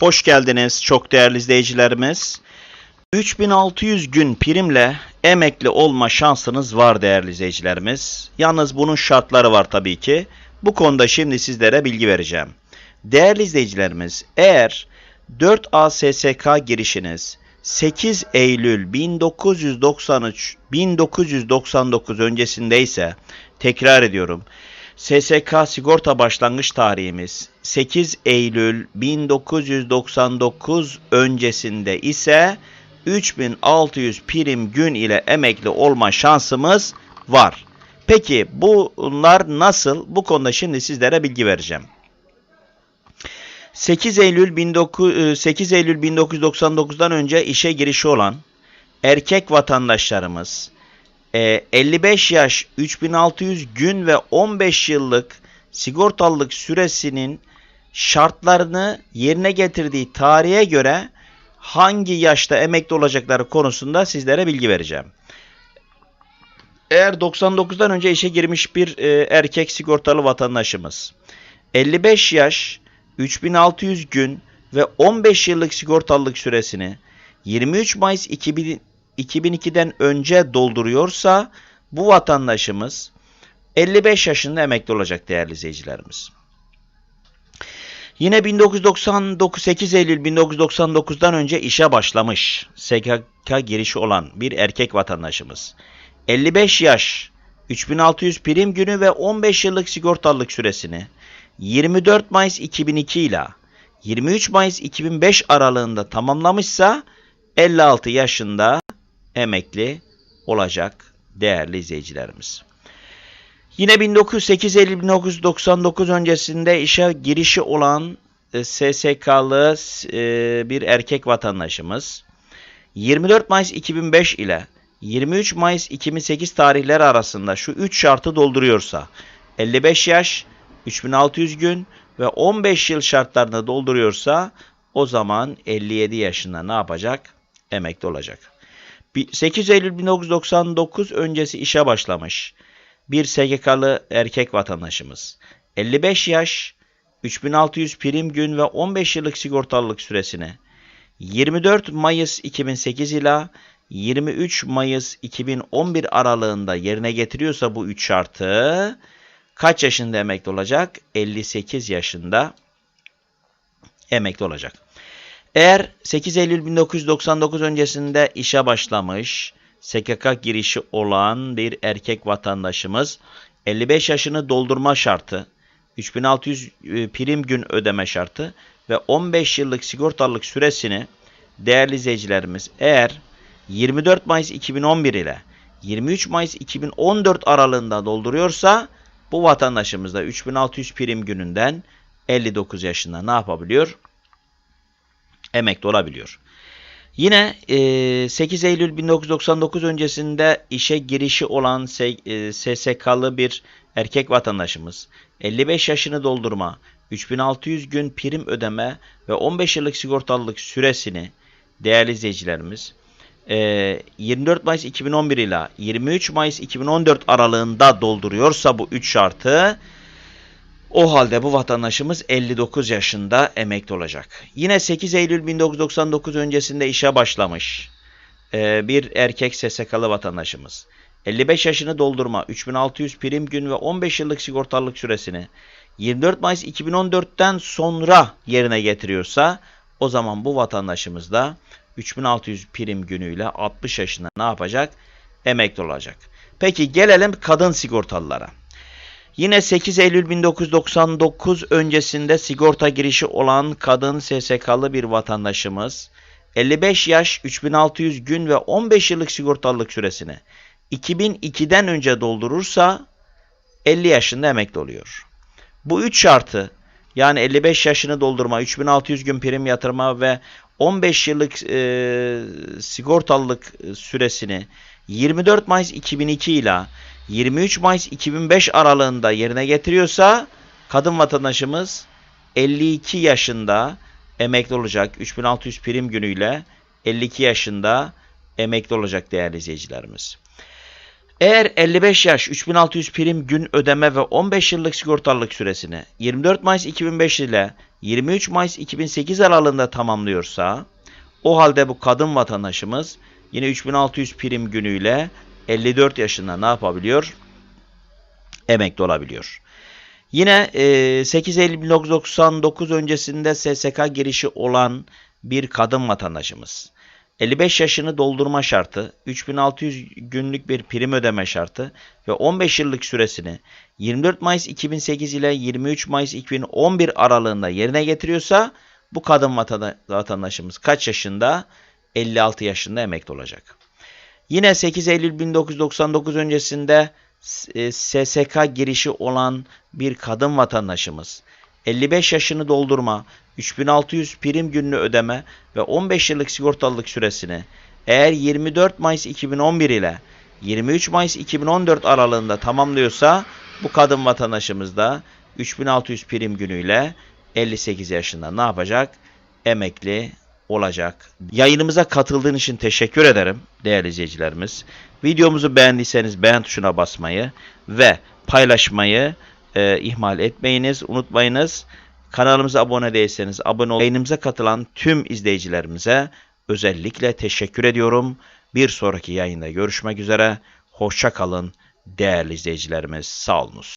Hoş geldiniz çok değerli izleyicilerimiz. 3600 gün primle emekli olma şansınız var değerli izleyicilerimiz. Yalnız bunun şartları var tabii ki. Bu konuda şimdi sizlere bilgi vereceğim. Değerli izleyicilerimiz, eğer 4 ASSK girişiniz 8 Eylül 1993 1999 öncesindeyse tekrar ediyorum. SSK sigorta başlangıç tarihimiz 8 Eylül 1999 öncesinde ise 3600 prim gün ile emekli olma şansımız var. Peki bunlar nasıl? Bu konuda şimdi sizlere bilgi vereceğim. 8 Eylül 19 8 Eylül 1999'dan önce işe girişi olan erkek vatandaşlarımız 55 yaş 3600 gün ve 15 yıllık sigortalılık süresinin şartlarını yerine getirdiği tarihe göre hangi yaşta emekli olacakları konusunda sizlere bilgi vereceğim. Eğer 99'dan önce işe girmiş bir e, erkek sigortalı vatandaşımız 55 yaş 3600 gün ve 15 yıllık sigortalılık süresini 23 Mayıs 2000, 2002'den önce dolduruyorsa bu vatandaşımız 55 yaşında emekli olacak değerli izleyicilerimiz. Yine 1999 8 Eylül 1999'dan önce işe başlamış SGK girişi olan bir erkek vatandaşımız 55 yaş 3600 prim günü ve 15 yıllık sigortalılık süresini 24 Mayıs 2002 ile 23 Mayıs 2005 aralığında tamamlamışsa 56 yaşında emekli olacak değerli izleyicilerimiz. Yine 1908 Eylül 1999 öncesinde işe girişi olan e, SSK'lı e, bir erkek vatandaşımız 24 Mayıs 2005 ile 23 Mayıs 2008 tarihleri arasında şu 3 şartı dolduruyorsa 55 yaş, 3600 gün ve 15 yıl şartlarını dolduruyorsa o zaman 57 yaşında ne yapacak? Emekli olacak. 8 Eylül 1999 öncesi işe başlamış bir SGK'lı erkek vatandaşımız. 55 yaş, 3600 prim gün ve 15 yıllık sigortalılık süresini 24 Mayıs 2008 ila 23 Mayıs 2011 aralığında yerine getiriyorsa bu 3 şartı kaç yaşında emekli olacak? 58 yaşında emekli olacak. Eğer 8 Eylül 1999 öncesinde işe başlamış, SKK girişi olan bir erkek vatandaşımız 55 yaşını doldurma şartı, 3600 e, prim gün ödeme şartı ve 15 yıllık sigortalılık süresini değerli izleyicilerimiz eğer 24 Mayıs 2011 ile 23 Mayıs 2014 aralığında dolduruyorsa bu vatandaşımız da 3600 prim gününden 59 yaşında ne yapabiliyor? Emekli olabiliyor. Yine 8 e, Eylül 1999 öncesinde işe girişi olan SSK'lı e, bir erkek vatandaşımız 55 yaşını doldurma, 3600 gün prim ödeme ve 15 yıllık sigortalılık süresini değerli izleyicilerimiz 24 e, Mayıs 2011 ile 23 Mayıs 2014 aralığında dolduruyorsa bu 3 şartı o halde bu vatandaşımız 59 yaşında emekli olacak. Yine 8 Eylül 1999 öncesinde işe başlamış e, bir erkek SSK'lı vatandaşımız. 55 yaşını doldurma, 3600 prim gün ve 15 yıllık sigortalılık süresini 24 Mayıs 2014'ten sonra yerine getiriyorsa o zaman bu vatandaşımız da 3600 prim günüyle 60 yaşında ne yapacak? Emekli olacak. Peki gelelim kadın sigortalılara. Yine 8 Eylül 1999 öncesinde sigorta girişi olan kadın SSK'lı bir vatandaşımız 55 yaş 3600 gün ve 15 yıllık sigortalılık süresini 2002'den önce doldurursa 50 yaşında emekli oluyor. Bu üç şartı yani 55 yaşını doldurma, 3600 gün prim yatırma ve 15 yıllık e, sigortalılık süresini 24 Mayıs 2002 ile 23 Mayıs 2005 aralığında yerine getiriyorsa kadın vatandaşımız 52 yaşında emekli olacak. 3600 prim günüyle 52 yaşında emekli olacak değerli izleyicilerimiz. Eğer 55 yaş 3600 prim gün ödeme ve 15 yıllık sigortalılık süresini 24 Mayıs 2005 ile 23 Mayıs 2008 aralığında tamamlıyorsa o halde bu kadın vatandaşımız yine 3600 prim günüyle 54 yaşında ne yapabiliyor? Emekli olabiliyor. Yine e, 8 Eylül 1999 öncesinde SSK girişi olan bir kadın vatandaşımız. 55 yaşını doldurma şartı, 3600 günlük bir prim ödeme şartı ve 15 yıllık süresini 24 Mayıs 2008 ile 23 Mayıs 2011 aralığında yerine getiriyorsa bu kadın vatandaşımız kaç yaşında? 56 yaşında emekli olacak. Yine 8 Eylül 1999 öncesinde e, SSK girişi olan bir kadın vatandaşımız 55 yaşını doldurma, 3600 prim gününü ödeme ve 15 yıllık sigortalılık süresini eğer 24 Mayıs 2011 ile 23 Mayıs 2014 aralığında tamamlıyorsa bu kadın vatandaşımız da 3600 prim günüyle 58 yaşında ne yapacak? Emekli olacak. Yayınımıza katıldığın için teşekkür ederim değerli izleyicilerimiz. Videomuzu beğendiyseniz beğen tuşuna basmayı ve paylaşmayı e, ihmal etmeyiniz, unutmayınız. Kanalımıza abone değilseniz abone olun. Yayınımıza katılan tüm izleyicilerimize özellikle teşekkür ediyorum. Bir sonraki yayında görüşmek üzere. Hoşça kalın değerli izleyicilerimiz. Sağ olunuz.